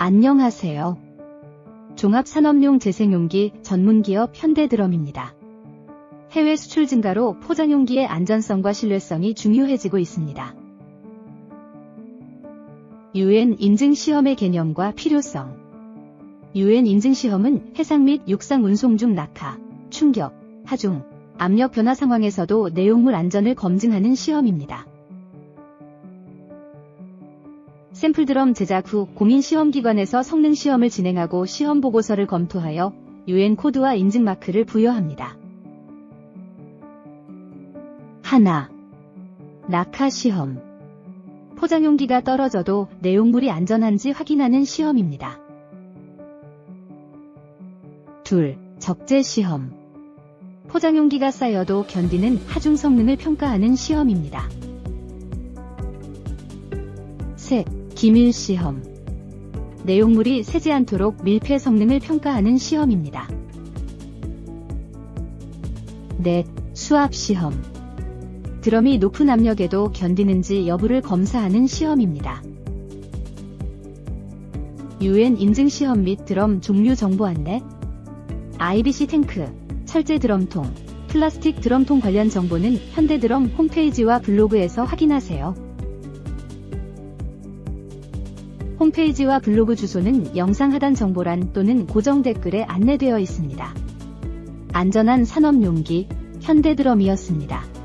안녕하세요. 종합산업용 재생용기 전문기업 현대드럼입니다. 해외 수출 증가로 포장용기의 안전성과 신뢰성이 중요해지고 있습니다. UN 인증 시험의 개념과 필요성 UN 인증 시험은 해상 및 육상 운송 중 낙하, 충격, 하중, 압력 변화 상황에서도 내용물 안전을 검증하는 시험입니다. 샘플 드럼 제작 후 공인 시험 기관에서 성능 시험을 진행하고 시험 보고서를 검토하여 UN 코드와 인증 마크를 부여합니다. 하나. 낙하 시험. 포장 용기가 떨어져도 내용물이 안전한지 확인하는 시험입니다. 둘. 적재 시험. 포장 용기가 쌓여도 견디는 하중 성능을 평가하는 시험입니다. 셋. 기밀 시험. 내용물이 새지 않도록 밀폐 성능을 평가하는 시험입니다. 넷. 수압 시험. 드럼이 높은 압력에도 견디는지 여부를 검사하는 시험입니다. UN 인증 시험 및 드럼 종류 정보 안내 IBC 탱크, 철제 드럼통, 플라스틱 드럼통 관련 정보는 현대드럼 홈페이지와 블로그에서 확인하세요. 홈페이지와 블로그 주소는 영상 하단 정보란 또는 고정 댓글에 안내되어 있습니다. 안전한 산업용기 현대드럼이었습니다.